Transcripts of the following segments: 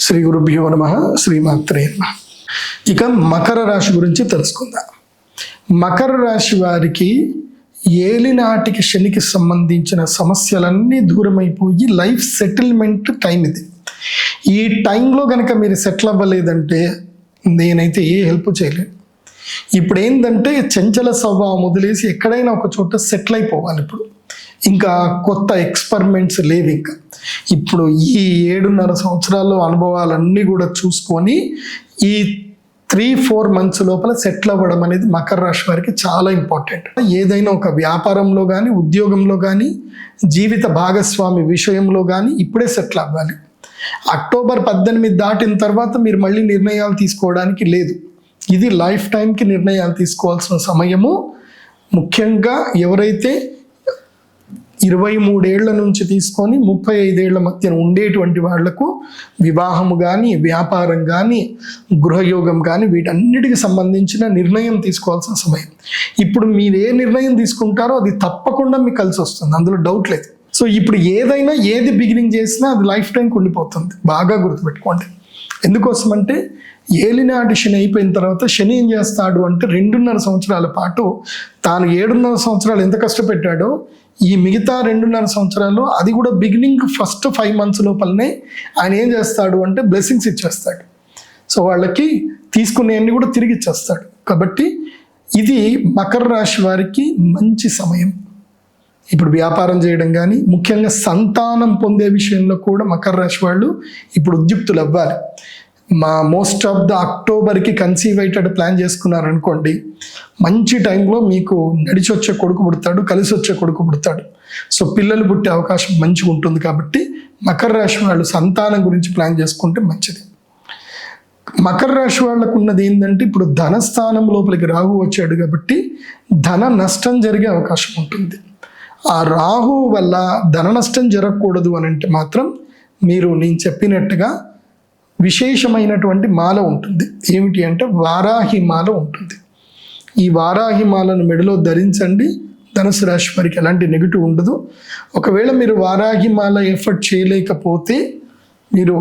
శ్రీ గురుభ్యో నమ శ్రీమాత్రే నమ. ఇక మకర రాశి గురించి తెలుసుకుందాం. మకర రాశి వారికి ఏలినాటికి శనికి సంబంధించిన సమస్యలన్నీ దూరమైపోయి లైఫ్ సెటిల్మెంట్ టైం ఇది. ఈ టైంలో కనుక మీరు సెటిల్ అవ్వలేదంటే నేనైతే ఏ హెల్ప్ చేయలేను. ఇప్పుడు ఏంటంటే చంచల స్వభావం వదిలేసి ఎక్కడైనా ఒక చోట సెటిల్ అయిపోవాలి ఇప్పుడు. ఇంకా కొత్త ఎక్స్పెరిమెంట్స్ లేవు ఇంకా. ఇప్పుడు ఈ ఏడున్నర సంవత్సరాల్లో అనుభవాలన్నీ కూడా చూసుకొని ఈ త్రీ ఫోర్ మంత్స్ లోపల సెటిల్ అవ్వడం అనేది మకర రాశి వారికి చాలా ఇంపార్టెంట్ ఏదైనా ఒక వ్యాపారంలో కానీ ఉద్యోగంలో కానీ జీవిత భాగస్వామి విషయంలో కానీ ఇప్పుడే సెటిల్ అవ్వాలి. అక్టోబర్ పద్దెనిమిది దాటిన తర్వాత మీరు మళ్ళీ నిర్ణయాలు తీసుకోవడానికి లేదు. ఇది లైఫ్ టైంకి నిర్ణయాలు తీసుకోవాల్సిన సమయము. ముఖ్యంగా ఎవరైతే ఇరవై మూడేళ్ళ నుంచి తీసుకొని ముప్పై ఐదేళ్ళ మధ్యన ఉండేటువంటి వాళ్ళకు వివాహము కానీ వ్యాపారం కానీ గృహయోగం కానీ వీటన్నిటికి సంబంధించిన నిర్ణయం తీసుకోవాల్సిన సమయం. ఇప్పుడు మీరు ఏ నిర్ణయం తీసుకుంటారో అది తప్పకుండా మీకు కలిసి వస్తుంది. అందులో డౌట్ లేదు. సో ఇప్పుడు ఏదైనా ఏది బిగినింగ్ చేసినా అది లైఫ్ టైంకి ఉండిపోతుంది. బాగా గుర్తుపెట్టుకోండి. ఎందుకోసం అంటే ఏలినాటి శని అయిపోయిన తర్వాత శని ఏం చేస్తాడు అంటే రెండున్నర సంవత్సరాల పాటు తాను ఏడున్నర సంవత్సరాలు ఎంత కష్టపెట్టాడో ఈ మిగతా రెండున్నర సంవత్సరాలు అది కూడా బిగినింగ్ ఫస్ట్ ఫైవ్ మంత్స్ లోపలనే ఆయన ఏం చేస్తాడు అంటే బ్లెస్సింగ్స్ ఇచ్చేస్తాడు. సో వాళ్ళకి తీసుకునేవన్నీ కూడా తిరిగి ఇచ్చేస్తాడు. కాబట్టి ఇది మకర రాశి వారికి మంచి సమయం. ఇప్పుడు వ్యాపారం చేయడం కానీ ముఖ్యంగా సంతానం పొందే విషయంలో కూడా మకర రాశి వాళ్ళు ఇప్పుడు ఉద్యుక్తులు అవ్వాలి మా మోస్ట్ ఆఫ్ ద అక్టోబర్కి కన్సీవ్ అయ్యేటట్టు ప్లాన్ చేసుకున్నారనుకోండి మంచి టైంలో మీకు నడిచి వచ్చే కొడుకు పుడతాడు కలిసి వచ్చే కొడుకు పుడతాడు. సో పిల్లలు పుట్టే అవకాశం మంచిగా ఉంటుంది కాబట్టి మకర రాశి వాళ్ళు సంతానం గురించి ప్లాన్ చేసుకుంటే మంచిది. మకర రాశి వాళ్ళకు ఉన్నది ఏంటంటే ఇప్పుడు ధనస్థానం లోపలికి రాహు వచ్చాడు కాబట్టి ధన నష్టం జరిగే అవకాశం ఉంటుంది. ఆ రాహు వల్ల ధన నష్టం జరగకూడదు అని అంటే మాత్రం మీరు నేను చెప్పినట్టుగా విశేషమైనటువంటి మాల ఉంటుంది. ఏమిటి అంటే వారాహి మాల ఉంటుంది. ఈ వారాహి మాలను మెడలో ధరించండి. ధనుసు రాశి వారికి ఎలాంటి నెగిటివ్ ఉండదు. ఒకవేళ మీరు వారాహి మాల ఎఫర్ట్ చేయలేకపోతే మీరు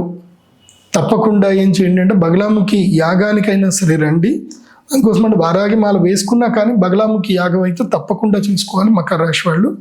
తప్పకుండా ఏం చేయండి అంటే బగలాముఖి యాగానికైనా సరే రండి. అందుకోసం అంటే వారాగి మాల వేసుకున్నా కానీ బగలాముఖి యాగం అయితే తప్పకుండా చేసుకోవాలి మకర రాశి వాళ్ళు.